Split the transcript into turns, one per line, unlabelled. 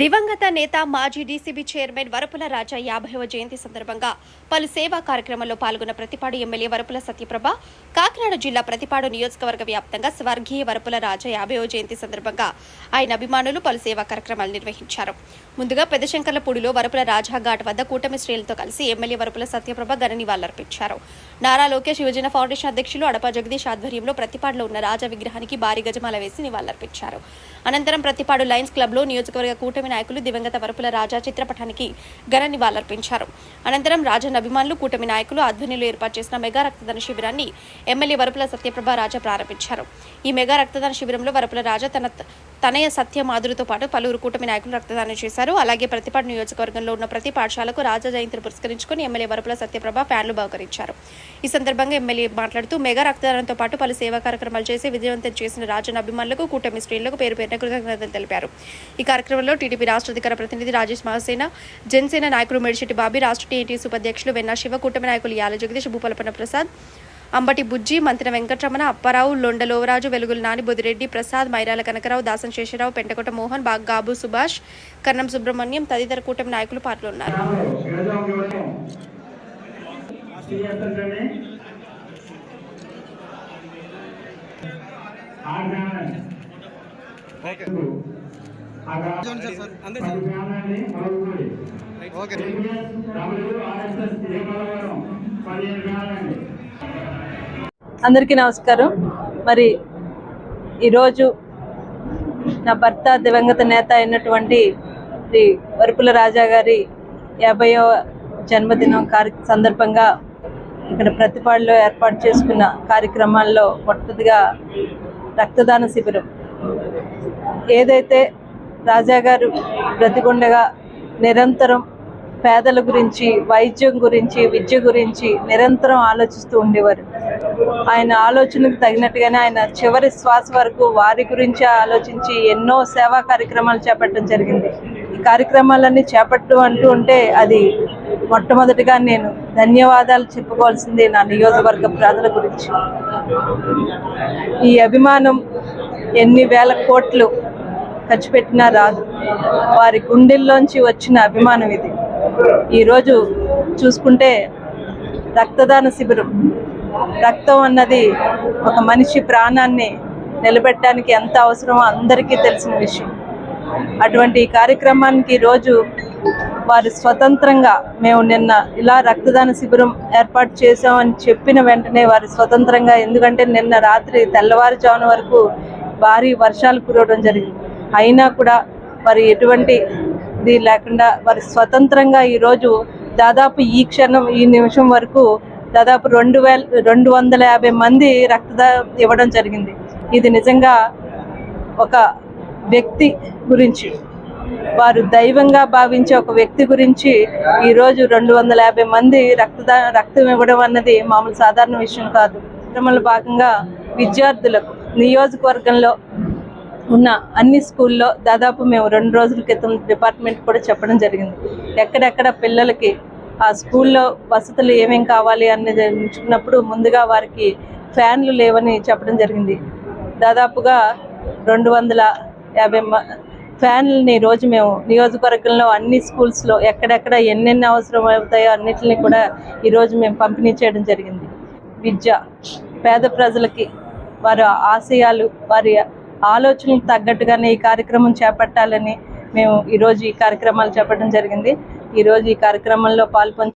దివంగత నేత మాజీ డీసీబీ చైర్మన్ వరపుల రాజా యాభైవ జయంతి సందర్భంగా పలు సేవా కార్యక్రమంలో పాల్గొన్న ప్రతిపాడు ఎమ్మెల్యే వరపుల సత్యప్రభ కాకినాడ జిల్లా ప్రతిపాడు నియోజకవర్గ వ్యాప్తంగా స్వర్గీయ వరపుల రాజా యాభైవ జయంతి సందర్భంగా ఆయన అభిమానులు పలు సేవా కార్యక్రమాలు నిర్వహించారు. ముందుగా పెద్దశంకర్లపూడిలో వరపుల రాజా ఘాట్ వద్ద కూటమి శ్రేణులతో కలిసి ఎమ్మెల్యే వరపుల సత్యప్రభ ఘన నివాళులర్పించారు. నారా లోకేష్ యువజన ఫౌండేషన్ అధ్యక్షులు అడప జగదీష్ ఆధ్వర్యంలో ప్రతిపాడులో ఉన్న రాజా విగ్రహానికి భారీ గజమాల వేసి నివాళులర్పించారు. అనంతరం ప్రతిపాడు లయన్స్ క్లబ్లో నియోజకవర్గ కూటమి నాయకులు దివంగత వరపుల రాజా చిత్రపటానికి ఘన నివాళులర్పించారు. అనంతరం రాజన్ అభిమానులు కూటమి నాయకులు ఆధ్వర్యంలో ఏర్పాటు చేసిన మెగా రక్తదాన శిబిరాన్ని ఎమ్మెల్యే వరపుల సత్యప్రభ రాజా ప్రారంభించారు. ఈ మెగా రక్తదాన శిబిరంలో వరపుల రాజా తన తనయ సత్య మాధురితో పాటు పలువురు కూటమి నాయకులు రక్తదానం చేశారు. అలాగే ప్రతిపాడు నియోజకవర్గంలో ఉన్న ప్రతి పాఠశాలకు రాజా జయంతిని పురస్కరించుకుని ఎమ్మెల్యే వరపుల సత్యప్రభ ఫ్యాన్లు బహుకరించారు. ఈ సందర్భంగా ఎమ్మెల్యే మాట్లాడుతూ మెగా రక్తదానంతో పాటు పలు సేవా కార్యక్రమాలు చేసి విజయవంతం చేసిన రాజన్ అభిమానులకు కూటమి శ్రేణులకు పేరు పేరున కృతజ్ఞతలు తెలిపారు. ఈ కార్యక్రమంలో టీడీపీ రాష్ట్ర అధికార ప్రతినిధి రాజేష్ మహాసేన జనసేన నాయకుడు మేడిశెట్టి బాబీ రాష్ట్ర టీఎన్టీసీ ఉపాధ్యక్షులు వెన్నా శివ కూటమి నాయకులు యాల జగదీష్ భూపాలపన్న ప్రసాద్ అంబటి బుజ్జి మంత్రి వెంకటరమణ అప్పారావు లొండలోవరాజు వెలుగుల నాని బొదిరెడ్డి ప్రసాద్ మైరాల కనకరావు దాసం శేషరావు పెంటకోట మోహన్ బాగ్ గాబు సుభాష్ కన్నం సుబ్రహ్మణ్యం తదితర కూటమి నాయకులు పాల్గొన్నారు.
ఓకే. ఓకే.
అందరికీ నమస్కారం. మరి ఈరోజు నా భర్త దివంగత నేత అయినటువంటి శ్రీ వరుపుల రాజా గారి యాభైవ జన్మదినం కార్య సందర్భంగా ఇక్కడ ప్రతిపాడులో ఏర్పాటు చేసుకున్న కార్యక్రమాల్లో మొట్టదిగా రక్తదాన శిబిరం. ఏదైతే రాజా గారు బ్రతికుండగా నిరంతరం పేదల గురించి వైద్యం గురించి విద్య గురించి నిరంతరం ఆలోచిస్తూ ఉండేవారు. ఆయన ఆలోచనకు తగినట్టుగానే ఆయన చివరి శ్వాస వరకు వారి గురించి ఆలోచించి ఎన్నో సేవా కార్యక్రమాలు చేపట్టడం జరిగింది. ఈ కార్యక్రమాలన్నీ చేపట్టు అంటూ ఉంటే అది మొట్టమొదటిగా నేను ధన్యవాదాలు చెప్పుకోవాల్సింది నా నియోజకవర్గ ప్రజల గురించి. ఈ అభిమానం ఎన్ని వేల కోట్లు ఖర్చు పెట్టినా రాదు. వారి గుండెల్లోంచి వచ్చిన అభిమానం ఇది. ఈరోజు చూసుకుంటే రక్తదాన శిబిరం. రక్తం అన్నది ఒక మనిషి ప్రాణాన్ని నిలబెట్టడానికి ఎంత అవసరమో అందరికీ తెలిసిన విషయం. అటువంటి కార్యక్రమానికి రోజు వారు స్వతంత్రంగా మేము నిన్న ఇలా రక్తదాన శిబిరం ఏర్పాటు చేసామని చెప్పిన వెంటనే వారు స్వతంత్రంగా ఎందుకంటే నిన్న రాత్రి తెల్లవారుజామున వరకు భారీ వర్షాలు కురవడం జరిగింది. అయినా కూడా వారు ఎటువంటి ఇది లేకుండా వారు స్వతంత్రంగా ఈరోజు దాదాపు ఈ క్షణం ఈ నిమిషం వరకు దాదాపు రెండు వేల రెండు వందల యాభై మంది రక్తదా ఇవ్వడం జరిగింది. ఇది నిజంగా ఒక వ్యక్తి గురించి వారు దైవంగా భావించే ఒక వ్యక్తి గురించి ఈరోజు రెండు వందల యాభై మంది రక్తదా రక్తం ఇవ్వడం అన్నది మామూలు సాధారణ విషయం కాదు. కార్యక్రమంలో భాగంగా విద్యార్థులకు నియోజకవర్గంలో ఉన్న అన్ని స్కూల్లో దాదాపు మేము రెండు రోజుల క్రితం డిపార్ట్మెంట్ కూడా చెప్పడం జరిగింది. ఎక్కడెక్కడ పిల్లలకి ఆ స్కూల్లో వసతులు ఏమేమి కావాలి అనేది ఎంచుకున్నప్పుడు ముందుగా వారికి ఫ్యాన్లు లేవని చెప్పడం జరిగింది. దాదాపుగా రెండు వందల యాభై ఫ్యాన్లని రోజు మేము నియోజకవర్గంలో అన్ని స్కూల్స్లో ఎక్కడెక్కడ ఎన్నెన్ని అవసరం అవుతాయో అన్నిటిని కూడా ఈరోజు మేము పంపిణీ చేయడం జరిగింది. విద్య పేద ప్రజలకి వారి ఆశయాలు వారి ఆలోచనలకు తగ్గట్టుగానే ఈ కార్యక్రమం చేపట్టాలని మేము ఈరోజు ఈ కార్యక్రమాలు చేపట్టడం జరిగింది. ఈరోజు ఈ కార్యక్రమంలో పాల్పంచు